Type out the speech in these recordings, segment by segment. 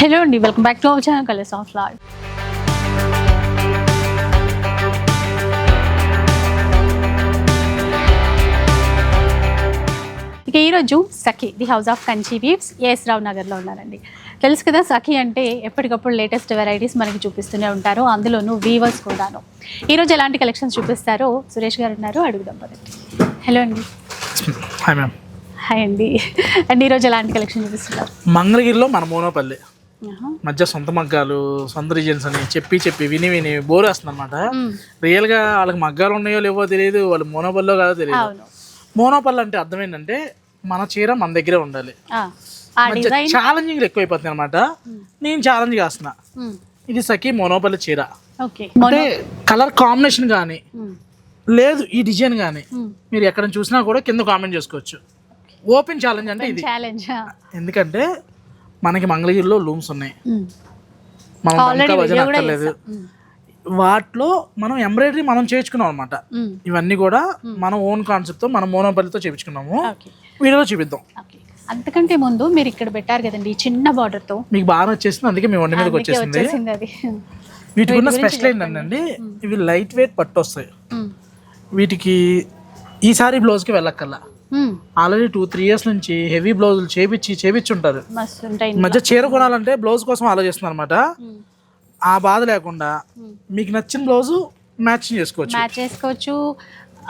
Hello అండి welcome back to our channel colours of lad ఇక ఈరోజు Sakhi the house of Kanchi weaves A S Rao నగర్లో ఉన్నారండి. తెలుసు కదా సఖి అంటే ఎప్పటికప్పుడు లేటెస్ట్ వెరైటీస్ మనకి చూపిస్తూనే ఉంటారు అందులోనూ వీవర్స్ కూడాను. ఈరోజు ఎలాంటి కలెక్షన్స్ చూపిస్తారో సురేష్ గారు ఉన్నారు అడుగుదాం పదండి. హలో అండి. హాయ్ మ్యామ్ హాయ్ అండి. అండ్ ఈరోజు ఎలాంటి కలెక్షన్ చూపిస్తున్నారు? మంగళగిరిలో మన మోనోపల్లి. మధ్య సొంత మగ్గాలు సొంత రీజన్స్ అని చెప్పి చెప్పి విని విని బోర్ వేస్తుంది అనమాట మ్మ్. రియల్గా వాళ్ళకి మగ్గాలు ఉన్నాయో లేవో తెలియదు వాళ్ళు మోనోపల్లో కాదో తెలియదు అవును. మోనోపల్లి అంటే అర్థం ఏంటంటే మన చీర మన దగ్గరే ఉండాలి. ఛాలెంజింగ్ ఎక్కువైపోతుంది అనమాట నేను ఛాలెంజ్ చేస్తున్నా. మ్మ్. ఇది సఖి మోనోపల్లి చీర. అంటే కలర్ కాంబినేషన్ కానీ. లేదు ఈ డిజైన్ కానీ. మీరు ఎక్కడ చూసినా కూడా కింద కామెంట్ చేసుకోవచ్చు. ఓపెన్ ఛాలెంజ్ అంటే ఇది. ఎందుకంటే మనకి మంగళగిరిలో లూమ్స్ ఉన్నాయి. మనం ఇంకా వజన అక్కర్లేదు. వాటిలో మనం ఎంబ్రాయిడరీ మనం చేయించుకున్నాం అనమాట. ఇవన్నీ కూడా మన ఓన్ కాన్సెప్ట్తో మనం మోనోపల్లితో చేయించుకున్నాము. వీడియోలో చూపిద్దాం. అంతకంటే ముందు మీరు ఇక్కడ పెట్టారు కదండి చిన్న border తో. మీకు బాగా వచ్చేసింది అందుకే మీ వండి మీదకి వచ్చేసింది. వీటికి ఉన్న స్పెషల్ ఏంటంటే ఇవి లైట్ వెయిట్ పట్టు వస్తాయి. వీటికి ఈసారి బ్లౌజ్కి వెళ్ళక్కల్లా. ఆల్రెడీ టూ త్రీ ఇయర్స్ నుంచి హెవీ బ్లౌజులు చేపించి చేపించి ఉంటారు మస్తు ఉంటాయి ఈ మధ్య చీర కొనాలంటే బ్లౌజ్ కోసం ఆలోచిస్తున్నారు అనమాట. ఆ బాధ లేకుండా మీకు నచ్చిన బ్లౌజు మ్యాచింగ్ చేసుకోవచ్చు. మ్యాచ్ చేసుకోవచ్చు.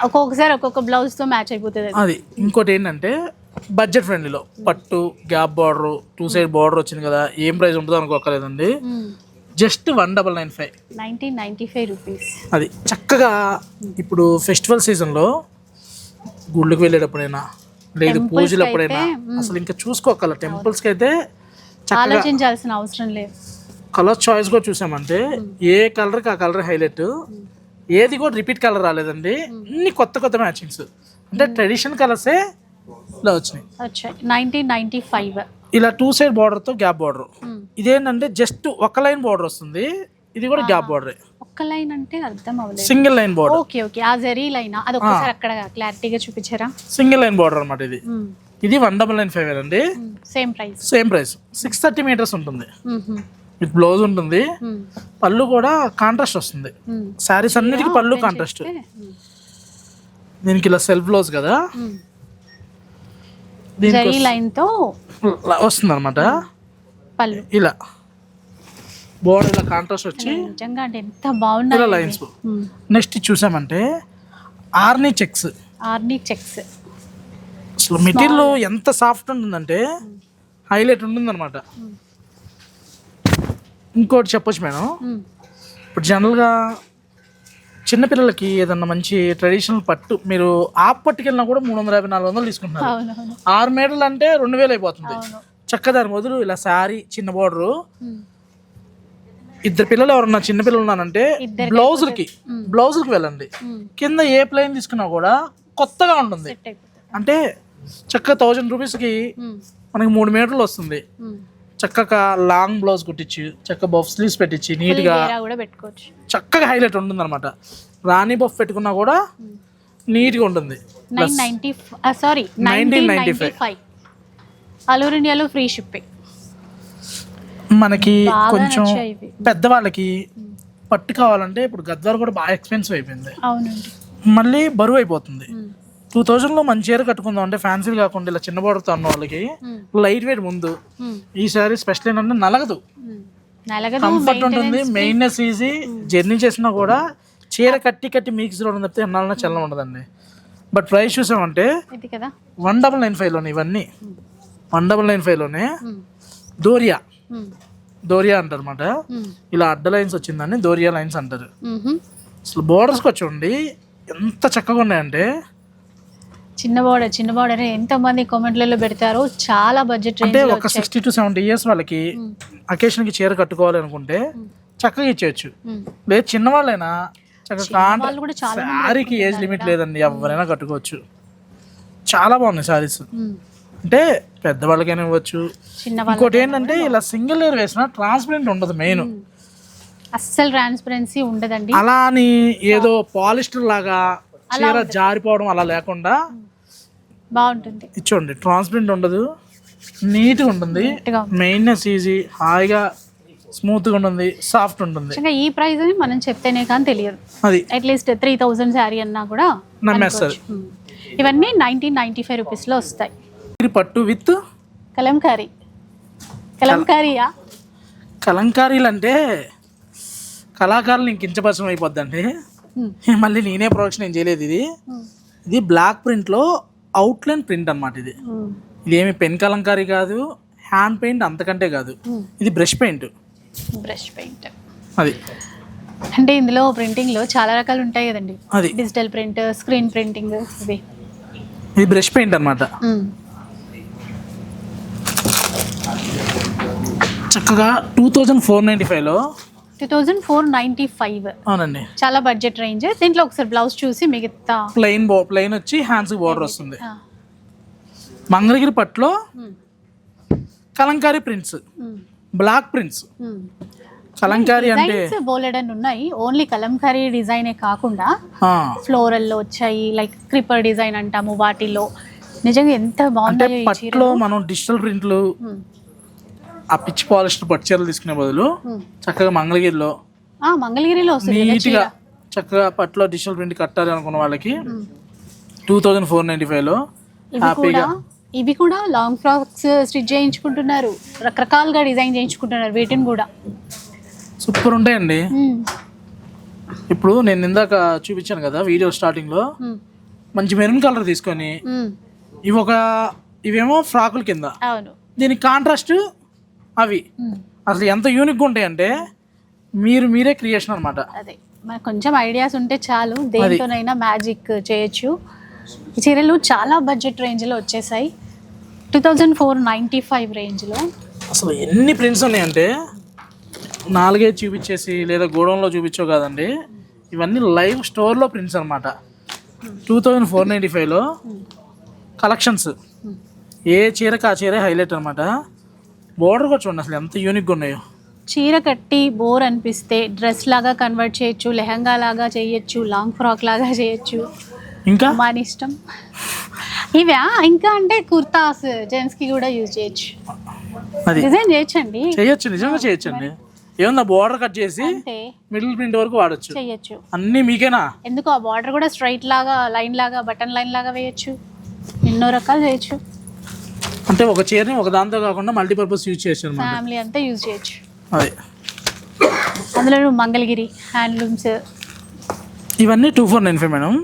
ఒక్కొక్కసారి ఒక్కొక్క బ్లౌజ్తో మ్యాచ్ అయిపోతుంది అది. ఇంకోటి ఏంటంటే బడ్జెట్ ఫ్రెండ్లీలో. పట్టు gap border two side border వచ్చింది కదా ఏం ప్రైస్ ఉంటుందో అనుకోకలేదండి. Just one double nine five. Nineteen ninety five rupees. అది. చక్కగా ఇప్పుడు ఫెస్టివల్ సీజన్లో గుళ్ళకి వెళ్ళేటప్పుడైనా లేదు Temples పూజలు కి అప్పుడైనా అయితే, అసలు ఇంకా చూసుకోగల టెంపుల్స్కి అయితే ఆలోచించాల్సిన అవసరం లేదు. కలర్ చాయిస్ కూడా చూసామంటే ఏ కలర్కి ఆ కలర్ హైలైట్ ఏది కూడా రిపీట్ కలర్ రాలేదండి. అన్ని కొత్త కొత్త మ్యాచింగ్స్ అంటే ట్రెడిషనల్ కలర్సే ఇలా వచ్చినాయి. నైన్టీన్ నైన్టీ ఫైవ్ ఇలా టూ సైడ్ బార్డర్తో గ్యాప్ బార్డర్ ఇదేంటంటే జస్ట్ ఒక లైన్ బార్డర్ వస్తుంది. ఇది కూడా గ్యాప్ బార్డరే. ఒక్క లైన్ అంటే అర్థం అవ్వలేదు. Single line border. Okay okay. ఆ జరీ లైన్? అది ఒక్కసారి అక్కడ క్లారిటీగా చూపించారా? సింగిల్ లైన్ బార్డర్ అనమాట ఇది. ఇది వన్ డబల్ నైన్ ఫైవ్ అండి. Same price. Same price. Six thirty metres ఉంటుంది. విత్ బ్లౌజ్ ఉంటుంది. పళ్ళు కూడా కాంట్రాస్ట్ వస్తుంది. శారీస్ అన్నిటికీ పళ్ళు కాంట్రాస్ట్. దీనికి ఇలా సెల్ఫ్ బ్లౌజ్ కదా. దీనికి జరీ లైన్తో వస్తుంది అనమాట ఇలా. బోర్డర్ ఇలా కాంట్రాస్ట్ వచ్చి నిజంగా అంటే ఎంత ఇలా బాగున్నాయి లైన్స్ నెక్స్ట్ చూసామంటే ఆర్నీ చెక్స్ ఆర్నీ చెక్స్ అసలు మెటీరియల్ ఎంత సాఫ్ట్ ఉంటుందంటే హైలైట్ ఉంటుందన్నమాట. ఇంకోటి చెప్పొచ్చు మేడం. ఇప్పుడు జనరల్గా చిన్నపిల్లలకి ఏదన్నా మంచి ట్రెడిషనల్ పట్టు మీరు ఆప్ పట్టుకెళ్ళినా కూడా మూడు వందల యాభై నాలుగు వందలు తీసుకుంటున్నారు ఆరు మీటర్లు అంటే రెండు వేలు అయిపోతుంది. దాని మొదలు ఇలా శారీ చిన్న బోర్డరు. ఇద్దరు పిల్లలు ఎవరన్నా చిన్న పిల్లలు ఉన్నారంటే ఇద్దరికి బ్లౌజులకి బ్లౌజులకి వెళ్ళండి. కింద ఏ ప్లెయిన్ తీసుకున్నా కూడా కొత్తగా ఉంటుంది. అంటే చక్కగా థౌజండ్ రూపీస్కి. మనకి మూడు మీటర్లు వస్తుంది. చక్కగా లాంగ్ బ్లౌజ్ కుట్టించి చక్కగా బఫ్ స్లీవ్స్ పెట్టించి నీట్గా చక్కగా హైలైట్ ఉంటుంది అనమాట రాణి బఫ్ పెట్టుకున్నా కూడా నీట్గా ఉంటుంది. Sorry nineteen ninety five all ఇండియాలో ఫ్రీ షిప్పింగ్ మనకి కొంచెం. పెద్దవాళ్ళకి పట్టు కావాలంటే ఇప్పుడు గద్వాలు కూడా బాగా ఎక్స్పెన్సివ్ అయిపోయింది. మళ్ళీ బరువు అయిపోతుంది. టూ థౌజండ్లో మంచి చీర కట్టుకుందాం అంటే ఫ్యాన్సీ కాకుండా ఇలా చిన్న బోర్డర్తో అన్న వాళ్ళకి. లైట్ వెయిట్ ముందు. ఉమ్. ఈ సారీ స్పెషల్ ఏంటంటే నలగదు. కంఫర్ట్ ఉంటుంది మెయిన్నెస్ ఈజీ జర్నీ చేసినా కూడా చీర కట్టి కట్టి మీకు చూడడం తప్పితే ఎన్నాళ్ళ చల్లం ఉండదండి. బట్ ప్రైస్ చూసామంటే వన్ డబల్ నైన్ ఫైవ్లోనే ఇవన్నీ. వన్ డబల్ నైన్ ఫైవ్లోనే ఉమ్. దోరియా అంటారు అనమాట. ఇలా అడ్డ లైన్స్ వచ్చిందని దోరియా లైన్స్ అంటారు. అసలు బోర్డర్స్కి వచ్చి ఎంత చక్కగా ఉన్నాయంటే. చిన్న బార్డర్ చిన్న బార్డర్ ఎంతో మంది కామెంట్లలో పెడతారు చాలా బడ్జెట్ అంటే ఒక సిక్స్టీ టు సెవెంటీ ఇయర్స్ వాళ్ళకి అకేషన్కి చీర కట్టుకోవాలి అనుకుంటే చక్కగా ఇచ్చేయచ్చు. లేదు చిన్నవాళ్ళైనా చక్కగా వాళ్ళు కూడా చాలా మంది శారీకి ఏజ్ లిమిట్ లేదండి ఎవరైనా కట్టుకోవచ్చు. చాలా బాగున్నాయి శారీస్. అంటే పెద్దవాళ్ళకైనా ఇవ్వచ్చు. ఇంకోటి ఏంటంటే ఇలా సింగిల్ లేయర్ వేసిన ట్రాన్స్పరెంట్ ఉండదు మెయిన్. అస్సలు ట్రాన్స్పరెన్సీ ఉండదండి. అలా అని ఏదో పాలిస్టర్ లాగా చీర జారిపోవడం అలా లేకుండా బాగుంటుంది. ఇచ్చోండి. ట్రాన్స్పరెంట్ ఉండదు. నీట్గా ఉంటుంది. మెయిన్నెస్ ఈజీ. హాయిగా స్మూత్గా ఉంటుంది. సాఫ్ట్ ఉంటుంది. యాక్చువల్గా ఈ ప్రైస్ అని మనం చెప్తేనే కానీ తెలియదు. అది. అట్లీస్ట్ త్రీ థౌజండ్ శారీ అన్నా కూడా నమ్మేస్తారు. ఇవన్నీ నైన్టీన్ నైన్టీ ఫైవ్ రూపీస్లో వస్తాయి. పట్టు విత్? కలంకారీ. కలంకారీయా? కలంకారీలు అంటే కళాకారులు ఇంక కించపరచడం అయిపోద్దండి. మళ్ళీ నేనే ప్రొడక్షన్ ఏం చేయలేదు ఇది. ఇది బ్లాక్ ప్రింట్లో అవుట్లైన్ ప్రింట్ అన్నమాట ఇది. Hmm. ఇదేమి పెన్ కలంకారీ కాదు హ్యాండ్ పెయింట్ అంతకంటే కాదు. ఇది బ్రష్ పెయింట్. Brush paint. అది. అంటే ఇందులో ప్రింటింగ్లో చాలా రకాలు ఉంటాయి కదండి. అది. డిజిటల్ ప్రింట్ స్క్రీన్ ప్రింటింగ్ ఇవి. ఇది బ్రష్ పెయింట్ అనమాట చక్కగా టూ థౌజండ్ ఫోర్ నైంటీ ఫైవ్లో two thousand four ninety five అవునండి. చాలా బడ్జెట్ రేంజ్ దీంట్లో ఒకసారి బ్లౌజ్ చూసి మిగతా ప్లెయిన్ బో ప్లెయిన్ వచ్చి హ్యాండ్స్ బార్డర్ వస్తుంది. మంగళగిరి పట్టులో ఉమ్, Kalamkari prints block prints. Kalamkari అంటే బోలెడన్ ఉన్నాయి. ఓన్లీ కలంకారీ డిజైనే కాకుండా ఫ్లోరల్లో వచ్చాయి లైక్ క్రిపర్ డిజైన్ అంటాము వాటిలో నిజంగా ఎంత పట్టులో చీరలు. మనం డిజిటల్ ప్రింట్లు ఆ పిచ్ పాలిస్టర్ పట్టు చీరలు తీసుకునే బదులు. చక్కగా మంగళగిరిలో మంగళగిరిలో నీట్గా. చక్కగా పట్టులో డిజిటల్ ప్రింట్ కట్టాలి అనుకున్న వాళ్ళకి. టూ థౌజండ్ ఫోర్ నైంటీ ఫైవ్లో హ్యాపీగా ఇవి కూడా లాంగ్ ఫ్రాక్స్ స్టిచ్ చేయించుకుంటున్నారు రకరకాలుగా డిజైన్ చేయించుకుంటున్నారు వీటిని కూడా సూపర్ ఉంటాయండి ఇప్పుడు నేను ఇందాక చూపించాను కదా వీడియో స్టార్టింగ్లో మంచి మెరూన్ కలర్ తీసుకొని. ఇవి ఒక ఇవేమో ఫ్రాకుల కింద దీనికి కాంట్రాస్ట్ అవి. అసలు ఎంత యూనిక్గా ఉంటాయంటే మీరు మీరే క్రియేషన్ అనమాట అదే. మనకు కొంచెం ఐడియాస్ ఉంటే చాలు. దేనితోనైనా మ్యాజిక్ చేయొచ్చు. ఈ చీరలు చాలా బడ్జెట్ రేంజ్లో వచ్చేసాయి. Two thousand four ninety five రేంజ్లో అసలు ఎన్ని ప్రింట్స్ ఉన్నాయంటే నాలుగైదు చూపించేసి లేదా గోడౌన్లో చూపించో కాదండి. ఇవన్నీ లైవ్ స్టోర్లో ప్రింట్స్ అనమాట టూ థౌజండ్ ఫోర్ నైంటీ ఫైవ్లో కలెక్షన్స్ ఏ చీరకు ఆ చీరే హైలైట్ అనమాట బోర్డర్ కూడా చూడండి అసలు ఎంత యూనిక్గా ఉన్నాయో. చీర కట్టి బోర్ అనిపిస్తే డ్రెస్ లాగా కన్వర్ట్ చేయొచ్చు లెహంగా లాగా చేయొచ్చు లాంగ్ ఫ్రాక్ లాగా చేయొచ్చు. ఇంకా? మన ఇష్టం. ఇవా? ఇంకా అంటే కుర్తాస్ జెంట్స్కి కూడా యూజ్ చేయొచ్చు. అది. డిజైన్ చేయొచ్చండి. చేయొచ్చు నిజంగా చేయొచ్చండి. ఏమన్నా బోర్డర్ కట్ చేసి మిడిల్ ప్రింట్ వరకు వాడచ్చు. చేయొచ్చు. అన్నీ మీకేనా? ఎందుకు ఆ బార్డర్ కూడా స్ట్రైట్ లాగా లైన్ లాగా బటన్ లైన్ లాగా వేయొచ్చు? ఎన్నో రకాలు చేయొచ్చు. అంటే ఒక చీరని ఒక దాంతో కాకుండా మల్టీపర్పస్ యూజ్ చేయొచ్చు అనమాట ఫ్యామిలీ అంతా యూజ్ చేయొచ్చు. అది. అందులో మంగళగిరి హ్యాండ్లూమ్స్ ఇవన్నీ two four nine five madam.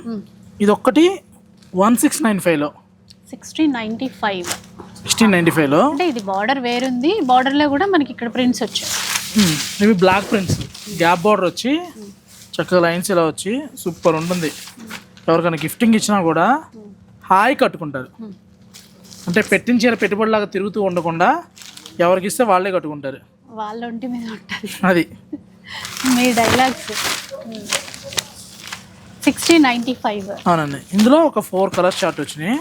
ఇది ఒక్కటి వన్ సిక్స్ నైన్ ఫైవ్లో sixteen ninety five sixteen ninety ఫైవ్లో అంటే ఇది బార్డర్ వేరుంది. బార్డర్లో కూడా మనకి ఇక్కడ ప్రింట్స్ వచ్చాయి. ఇవి బ్లాక్ ప్రింట్స్ గ్యాప్ బార్డర్ వచ్చి చక్కగా లైన్స్ ఇలా వచ్చి సూపర్ ఉంటుంది. ఎవరికైనా గిఫ్టింగ్ ఇచ్చినా కూడా హాయి కట్టుకుంటారు. అంటే పెట్టిన చీర పెట్టుబడిలాగా తిరుగుతూ ఉండకుండా ఎవరికి ఇస్తే వాళ్ళే కట్టుకుంటారు. వాళ్ళ ఒంటి మీద ఉంటుంది అది. మీ డైలాగ్స్. Sixty ninety five. అవునండి. ఇందులో ఒక ఫోర్ కలర్స్ చార్ట్ వచ్చినాయి.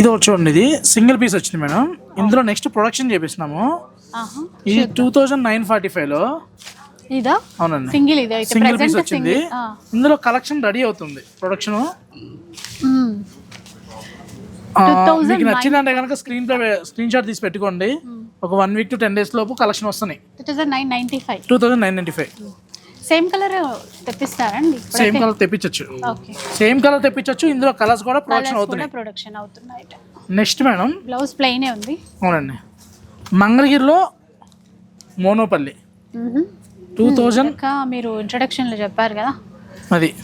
ఇది చూడండి ఇది. సింగిల్ పీస్ వచ్చింది మేడం. ఇందులో నెక్స్ట్ ప్రొడక్షన్ చేపిస్తున్నాము. ఇది టూ థౌజండ్ నైన్ ఫార్టీ ఫైవ్లో ఇదా? అవునండి. సింగిల్ ఇది అయితే సింగిల్ పీస్ వచ్చింది. ఇందులో కలెక్షన్ రెడీ అవుతుంది. ప్రొడక్షన్. మీకు నచ్చిందంటే కనుక స్క్రీన్ స్క్రీన్ షాట్ తీసి పెట్టుకోండి. ఒక one week to ten days లోపు కలెక్షన్ వస్తున్నాయి. Two thousand nine ninety five. Same colour తెప్పిస్తారండి same colour తెప్పించవచ్చు ఓకే. సేమ్ కలర్ తెప్పించవచ్చు ఇందులో కలర్స్ కూడా ప్రొడక్షన్ అవుతున్నాయి. ప్రొడక్షన్ అవుతున్నాయి నెక్స్ట్ మేడం బ్లౌజ్ ప్లెయినే ఉంది? అవునండి. మంగళగిరిలో మోనోపల్లి. టూ థౌజండ్ ఇంకా మీరు ఇంట్రడక్షన్లో చెప్పారు కదా. అది.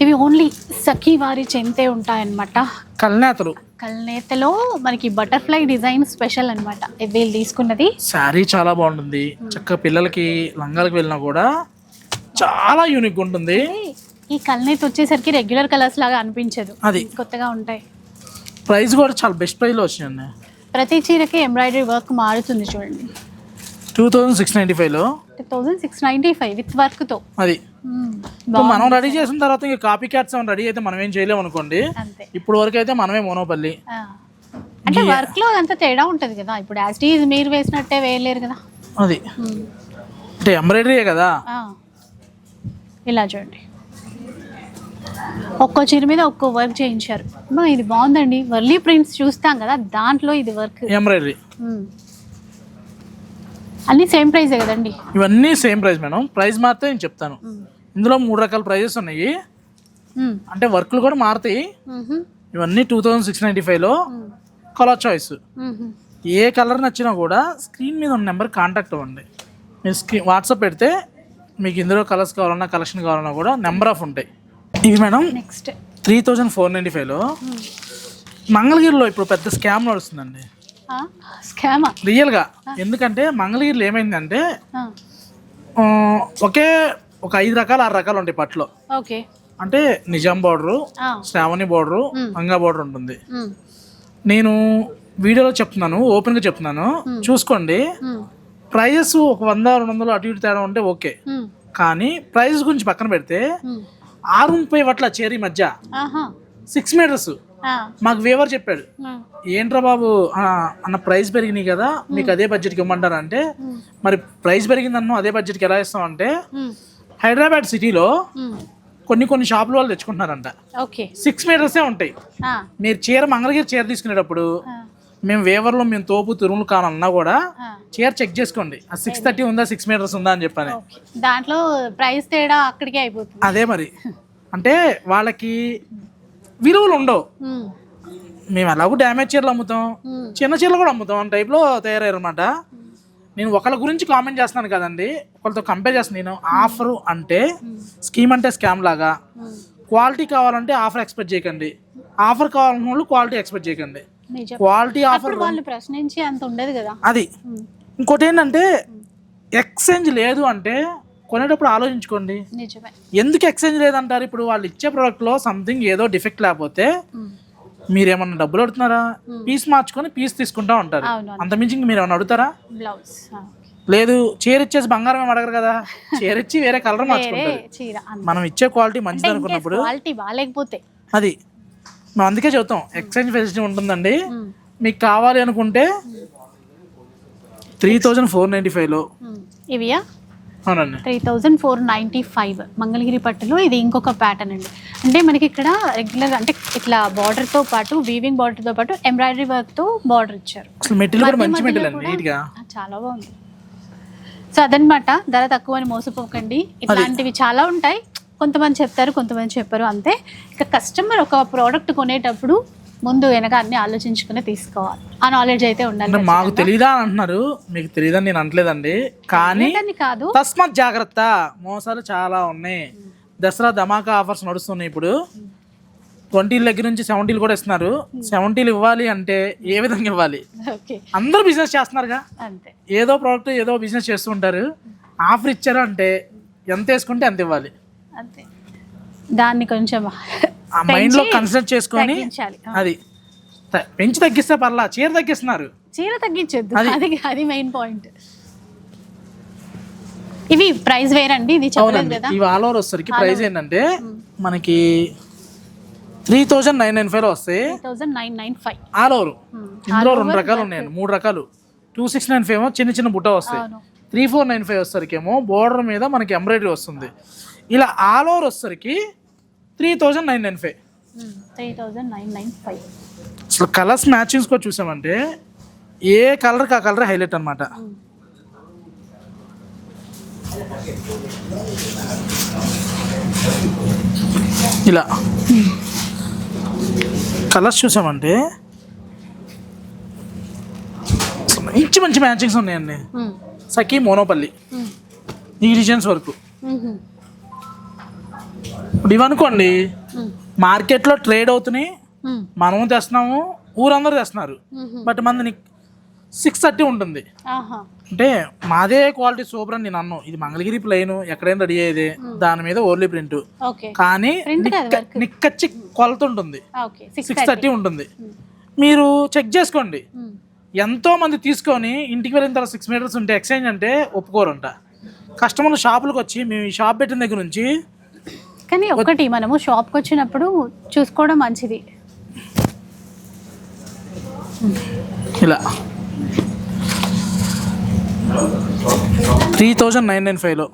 ఇవి ఓన్లీ సఖీ వారి చెంతే ఉంటాయన్నమాట. కల్నేతలు. కల్నేతలో మనకి బటర్ఫ్లై డిజైన్ స్పెషల్ అనమాట వీళ్ళు తీసుకున్నది. శారీ చాలా బాగుంటుంది. చక్కగా పిల్లలకి లంగాలకు వెళ్ళినా కూడా చాలా యూనిక్ ఉంటుంది. ఈ కల్నేత వచ్చేసరికి రెగ్యులర్ కలర్స్ లాగా అనిపించదు. అది. కొత్తగా ఉంటాయి. ప్రైస్ కూడా చాలా బెస్ట్ ప్రైస్లో వచ్చినాయండి ప్రతి చీరకి ఎంబ్రాయిడరీ వర్క్ మారుతుంది చూడండి. టూ థౌజండ్ సిక్స్ నైంటీ ఫైవ్లో two thousand six ninety five with వర్క్తో అది. ఇప్పుడు మనం రెడీ చేసిన తర్వాత ఇంకా కాపీ క్యాట్స్ రెడీ అయితే మనం ఏం చేయలేము అనుకోండి. ఇప్పుడు వరకు అయితే మనమే మోనోపల్లి. అంటే వర్క్లో అంత తేడా ఉంటుంది కదా. ఇప్పుడు యాజ్ ఈజ్ మీరు వేసినట్టే వేయలేరు కదా. అది. మ్మ్. అంటే ఎంబ్రాయిడరీయే కదా. ఇలా చూడండి. ఒక్కో చీర మీద ఒక్కో వర్క్ చేయించారు. ఇది బాగుందండి. వర్లీ ప్రింట్స్ చూస్తాం కదా దాంట్లో ఇది వర్క్ ఎంబ్రాయిడరీ అన్నీ సేమ్ ప్రైజే కదండి? ఇవన్నీ సేమ్ ప్రైస్ మేడం ప్రైస్ మారితే నేను చెప్తాను. ఇందులో మూడు రకాల ప్రైజెస్ ఉన్నాయి. అంటే వర్క్లు కూడా మారుతాయి. ఇవన్నీ టూ థౌజండ్ సిక్స్ నైంటీ ఫైవ్లో కలర్ చాయిస్. ఏ కలర్ నచ్చినా కూడా స్క్రీన్ మీద ఉన్న నెంబర్ కాంటాక్ట్ అవ్వండి. మీరు స్క్రీన్ వాట్సాప్ పెడితే మీకు ఇందులో కలర్స్ కావాలన్నా కలెక్షన్ కావాలన్నా కూడా నెంబర్ ఆఫ్ ఉంటాయి. ఇవి madam next three thousand four ninety ఫైవ్లో మంగళగిరిలో ఇప్పుడు పెద్ద స్కామ్ నడుస్తుందండి. స్కామా. రియల్గా. ఎందుకంటే మంగళగిరిలో ఏమైందంటే ఒకే ఒక ఐదు రకాలు ఆరు రకాలు ఉంటాయి పట్లో ఓకే. అంటే నిజాం బార్డరు శ్రావణి బార్డరు అంగా బార్డర్ ఉంటుంది. నేను వీడియోలో చెప్తున్నాను ఓపెన్గా చెప్తున్నాను. చూసుకోండి. ప్రైజెస్ ఒక వంద రెండు వందలు అటు ఇటు తేడా ఉంటే ఓకే. కానీ ప్రైజెస్ గురించి పక్కన పెడితే ఆరు ముప్పై వట్ల చేరి మధ్య. Six metres. మాకు వేవర్ చెప్పాడు. ఏంట్రా బాబు? అన్న ప్రైస్ పెరిగినాయి కదా మీకు అదే బడ్జెట్కి ఇవ్వమంటారు? అంటే మరి ప్రైస్ పెరిగిందన్ను అదే బడ్జెట్కి ఎలా ఇస్తాం అంటే. హైదరాబాద్ సిటీలో. కొన్ని కొన్ని షాపుల వాళ్ళు తెచ్చుకుంటున్నారంట. ఓకే. సిక్స్ మీటర్సే ఉంటాయి. మీరు చీర మంగళగిరి చీర తీసుకునేటప్పుడు. మేము వేవర్లో మేము తోపు తిరుములు కానన్నా కూడా. చీర చెక్ చేసుకోండి. ఆ సిక్స్ థర్టీ ఉందా సిక్స్ మీటర్స్ ఉందా? అని చెప్పాను. దాంట్లో ప్రైస్ తేడా అక్కడికే అయిపోతుంది. అదే మరి. అంటే వాళ్ళకి విలువలు ఉండవు. మ్మ్. ఎలాగో డ్యామేజ్ చీరలు అమ్ముతాం. మ్మ్. చిన్న చీరలు కూడా అమ్ముతాం. అని టైప్లో తయారయ్యారు అనమాట నేను ఒకళ్ళ గురించి కామెంట్ చేస్తున్నాను కదండి. ఒకళ్ళతో కంపేర్ చేస్తాను నేను. ఆఫర్ అంటే స్కీమ్ అంటే స్కామ్ లాగా. క్వాలిటీ కావాలంటే ఆఫర్ ఎక్స్పెక్ట్ చేయకండి. ఆఫర్ కావాలన్న వాళ్ళు క్వాలిటీ ఎక్స్పెక్ట్ చేయకండి. క్వాలిటీ ఆఫర్ వాళ్ళు ప్రశ్నించి అంత ఉండదు కదా. అది. ఇంకోటి ఏంటంటే ఎక్స్చేంజ్ లేదు అంటే కొనేటప్పుడు ఆలోచించుకోండి. ఎందుకు ఎక్స్చేంజ్ లేదంటారు? ఇప్పుడు వాళ్ళు ఇచ్చే ప్రోడక్ట్లో సంథింగ్ ఏదో డిఫెక్ట్ లేకపోతే మ్మ్. మీరేమన్నా డబ్బులు అడుగుతున్నారా? పీస్ మార్చుకొని పీస్ తీసుకుంటా ఉంటారు. అవును అంత మించి ఇంక మీరు ఏమన్నా అడుగుతారా? బ్లౌజ్. లేదు చీర ఇచ్చేసి బంగారం ఏమి అడగరు కదా? చీర ఇచ్చి వేరే కలర్ మార్చుకుంటారు. మనం ఇచ్చే క్వాలిటీ మంచిది అనుకున్నప్పుడు క్వాలిటీ బాగాలేకపోతే. అది. మేము అందుకే చెబుతాం ఎక్స్చేంజ్ ఫెసిలిటీ ఉంటుందండి. మీకు కావాలి అనుకుంటే త్రీ థౌజండ్ ఫోర్ నైంటీ ఫైవ్లో. ఇవియా? అవునండి. Three thousand four ninety five Mangalagiri పట్టులో ఇది ఇంకొక ప్యాటర్న్ అండి. అంటే మనకి ఇక్కడ రెగ్యులర్ అంటే ఇట్లా బార్డర్తో పాటు వీవింగ్ బార్డర్తో పాటు ఎంబ్రాయిడరీ వర్క్తో బార్డర్ ఇచ్చారు. చాలా బాగుంది. సో అదనమాట ధర తక్కువ అని మోసపోకండి ఇట్లాంటివి చాలా ఉంటాయి. కొంతమంది చెప్తారు కొంతమంది చెప్పరు అంతే. ఇక కస్టమర్ ఒక ప్రోడక్ట్ కొనేటప్పుడు ముందు వెనక అన్ని ఆలోచించుకుని తీసుకోవాలి. ఆ నాలెడ్జ్ అయితే ఉండాలి మాకు తెలియదా అంటున్నారు. మీకు తెలియదని నేను అనట్లేదండి. కానీ. కాదు. తస్మాత్ జాగ్రత్త మోసాలు చాలా ఉన్నాయి. దసరా ధమాకా ఆఫర్స్ నడుస్తున్నాయి ఇప్పుడు. ట్వంటీల దగ్గర నుంచి సెవెంటీలు కూడా ఇస్తున్నారు. సెవెంటీలు ఇవ్వాలి అంటే ఏ విధంగా ఇవ్వాలి? అందరూ బిజినెస్ చేస్తున్నారుగా. అంతే. ఏదో ప్రోడక్ట్ ఏదో బిజినెస్ చేస్తూ ఉంటారు. ఆఫర్ ఇచ్చారు అంటే ఎంత వేసుకుంటే అంత ఇవ్వాలి. అంతే. దాన్ని కొంచెం ఆ కన్సిడర్ చేసుకొని తగ్గించాలి. అది త- పెంచి తగ్గిస్తే పర్లా చీర తగ్గిస్తున్నారు. చీర తగ్గించొద్దు. అది అది మెయిన్ పాయింట్ ఇవి ప్రైస్ వేరండి ఇది చెప్పలేదు అవునండి. కదా. ఇవి ఆల్ ఓవర్ వచ్చేసరికి ప్రైస్ ఏంటంటే మనకి three thousand nine nine five వస్తాయి. Thousand nine nine five all over ఇందులో రెండు రకాలు ఉన్నాయండి. మూడు రకాలు. టూ సిక్స్ నైన్ ఫైవ్ చిన్న చిన్న బుట్ట వస్తాయి. అవును. త్రీ ఫోర్ నైన్ ఫైవ్ వచ్చేసరికేమో బోర్డర్ మీద మనకి ఎంబ్రాయిడరీ వస్తుంది. ఇలా ఆల్ ఓవర్ వచ్చేసరికి three thousand nine nine five. Three thousand nine nine five. అసలు కలర్స్ మ్యాచింగ్స్ కూడా చూసామంటే ఏ కలర్కి ఆ కలర్ హైలైట్ అనమాట ఇలా. కలర్స్ చూసామంటే మంచి మంచి మ్యాచింగ్స్ ఉన్నాయండి. సఖీ మోనోపల్లి. ఈ డిజైన్స్ వరకు. ఇప్పుడు ఇవనుకోండి మార్కెట్లో ట్రేడ్ అవుతున్నాయి మనము తెస్తున్నాము ఊరందరూ తెస్తున్నారు. బట్ మంది సిక్స్ థర్టీ ఉంటుంది. అంటే మాదే క్వాలిటీ సూపర్ అని నేను అన్నాను ఇది మంగళగిరి ప్లెయిన్ ఎక్కడైనా రెడీ అయ్యేది. దాని మీద ఓన్లీ ప్రింట్. కానీ. నిక్కచ్చి కొలత ఉంటుంది. సిక్స్ థర్టీ ఉంటుంది. మీరు చెక్ చేసుకోండి. ఎంతో మంది తీసుకొని ఇంటికి వెళ్ళిన తర్వాత సిక్స్ మీటర్స్ ఉంటే ఎక్స్చేంజ్ అంటే ఒప్పుకోరంట. కస్టమర్లు షాపులకు వచ్చి మేము ఈ షాప్ పెట్టిన దగ్గర నుంచి కానీ ఒకటి మనము షాప్కి వచ్చినప్పుడు చూసుకోవడం మంచిది. ఇలా. త్రీ థౌజండ్ నైన్ నైన్ ఫైవ్లో.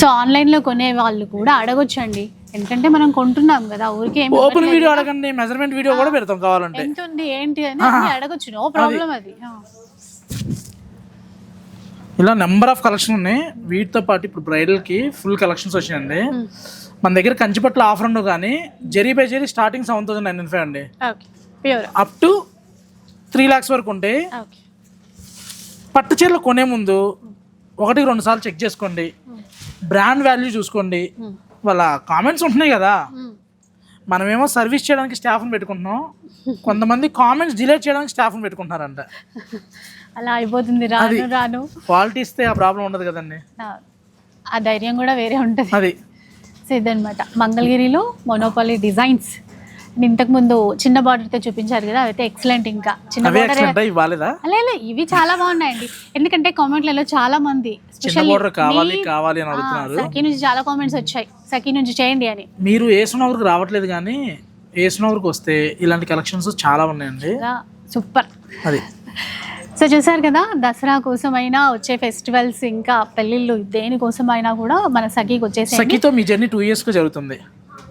సో ఆన్లైన్లో కొనే వాళ్ళు కూడా అడగొచ్చండి. ఎందుకంటే మనం కొంటున్నాం కదా ఊరికే ఏం ఓపెన్ వీడియో. అడగండి మెజర్మెంట్ వీడియో కూడా పెడతాం కావాలంటే. ఎంత ఉంది ఏంటి అని అన్నీ అడగొచ్చు నో ప్రాబ్లం అది. ఇలా నెంబర్ ఆఫ్ కలెక్షన్ ఉన్నాయి. వీటితో పాటు ఇప్పుడు బ్రైడల్కి ఫుల్ కలెక్షన్స్ వచ్చినాయండి. మన దగ్గర కంచిపట్ల ఆఫర్ ఉండవు కానీ zari by zari starting seven thousand nine five అండి. అప్ టు త్రీ ల్యాక్స్ వరకు ఉంటాయి. ఓకే. పట్టు చీరలు కొనే ముందు ఒకటి రెండు సార్లు చెక్ చేసుకోండి. బ్రాండ్ వాల్యూ చూసుకోండి. వాళ్ళ కామెంట్స్ ఉంటున్నాయి కదా. మనమేమో సర్వీస్ చేయడానికి స్టాఫ్ని పెట్టుకుంటున్నాం. కొంతమంది కామెంట్స్ డిలీట్ చేయడానికి స్టాఫ్ని పెట్టుకుంటున్నారంట. అలా అయిపోతుంది. రాను రాను. క్వాలిటీ ఇస్తే ఆ ప్రాబ్లం ఉండదు కదండి. ఆ, ధైర్యం కూడా వేరే ఉంటుంది. అది. సో ఇదనమాట మంగళగిరిలో మొనోపాలి డిజైన్స్ ఇంతకుముందు చిన్న బార్డర్తో చూపించారు కదా అవైతే ఎక్సలెంట్ ఇంకా. చిన్న బార్డర్ ఇవి చాలా బాగున్నాయండి. ఎందుకంటే కామెంట్లలో చాలా మంది border కావాలి, కావాలి అని అడుగుతున్నారు. సఖీ నుంచి చాలా కామెంట్స్ వచ్చాయి. సఖీ నుంచి చేయండి అని. మీరు ఏసునవర్కి రావట్లేదు కానీ ఏసునవర్కి వస్తే ఇలాంటి కలెక్షన్స్ చాలా ఉన్నాయండి. సూపర్. అది. సో చూసారు కదా దసరా కోసమైనా వచ్చే ఫెస్టివల్స్ ఇంకా పెళ్ళిళ్ళు దేనికోసమైనా కూడా మన సఖీకి వచ్చేసేయండి. సఖీతో మీ జర్నీ టూ ఇయర్స్కి జరుగుతుంది.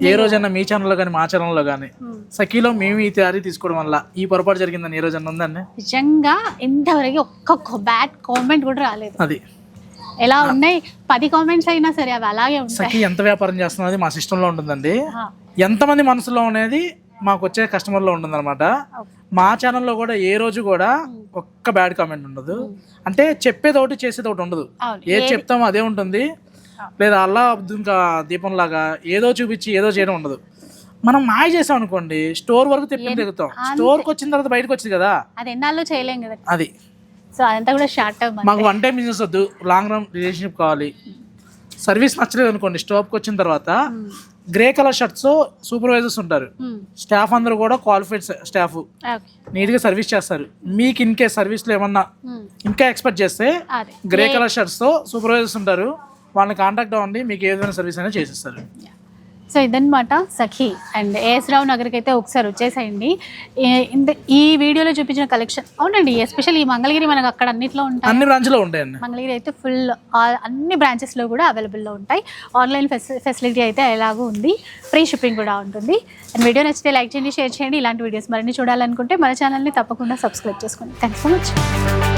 ఏ రోజైనా మీ ఛానల్లో కానీ మా ఛానల్లో కానీ. సఖీలో మేము ఈ తయారీ తీసుకోవడం వల్ల ఈ పొరపాటు జరిగిందని ఏ రోజన్నా ఉందండి నిజంగా ఇంతవరకు ఒక్క బ్యాడ్ కామెంట్ కూడా రాలేదు. అది. ఎలా ఉన్నాయి? పది కామెంట్స్ అయినా సరే అవి అలాగే ఉంటాయి. సఖీ ఎంత వ్యాపారం చేస్తున్నది మా సిస్టంలో ఉంటుందండి. ఎంతమంది మనసులో అనేది మాకు వచ్చే కస్టమర్లో ఉంటుందన్నమాట. మా ఛానల్లో కూడా ఏ రోజు కూడా ఒక్క బ్యాడ్ కామెంట్ ఉండదు. అంటే చెప్పేది ఒకటి చేసేది ఒకటి ఉండదు. ఏది చెప్తామో అదే ఉంటుంది. లేదా అల్లా ఇంకా దీపం లాగా ఏదో చూపించి ఏదో చేయడం ఉండదు. మనం మాయ చేసాం అనుకోండి స్టోర్ వరకు తెప్పి దిగుతాం స్టోర్కి వచ్చిన తర్వాత బయటకు వచ్చింది కదా. అది ఎన్నాళ్ళు చేయలేం కదా. అది. సో అదంతా కూడా షార్ట్ టర్మ్ మాకు వన్ టైం బిజినెస్ వద్దు లాంగ్ రన్ రిలేషన్షిప్ కావాలి. సర్వీస్ నచ్చలేదు అనుకోండి స్టాప్కి వచ్చిన తర్వాత గ్రే కలర్ షర్ట్స్ సూపర్వైజర్స్ ఉంటారు. స్టాఫ్ అందరూ కూడా క్వాలిఫైడ్ స్టాఫ్ నీట్గా సర్వీస్ చేస్తారు. మీకు ఇన్ కేస్ సర్వీస్లో ఏమన్నా ఇంకా ఎక్స్పెక్ట్ చేస్తే గ్రే కలర్ షర్ట్స్తో సూపర్వైజర్స్ ఉంటారు. వాళ్ళని కాంటాక్ట్ అవ్వండి మీకు ఏదైనా సర్వీస్ అయినా చేసిస్తారు. సో ఇదన్నమాట సఖీ అండ్ ఏఎస్ రావు నగర్కి అయితే ఒకసారి వచ్చేసేయండి ఈ- వీడియోలో చూపించిన కలెక్షన్ అవునండి ఎస్పెషల్ ఈ మంగళగిరి మనకు అక్కడ అన్నిట్లో ఉంటాయి. అన్ని బ్రాంచ్లో ఉంటాయండి. మంగళగిరి అయితే ఫుల్ అన్ని బ్రాంచెస్లో కూడా అవైలబుల్లో ఉంటాయి. ఆన్లైన్ ఫెసి ఫెసిలిటీ అయితే ఎలాగో ఉంది. ఫ్రీ షిప్పింగ్ కూడా ఉంటుంది. అండ్ వీడియో నచ్చితే లైక్ చేయండి షేర్ చేయండి. ఇలాంటి వీడియోస్ మరిన్ని చూడాలనుకుంటే మన ఛానల్ని తప్పకుండా సబ్స్క్రైబ్ చేసుకోండి. Thank so much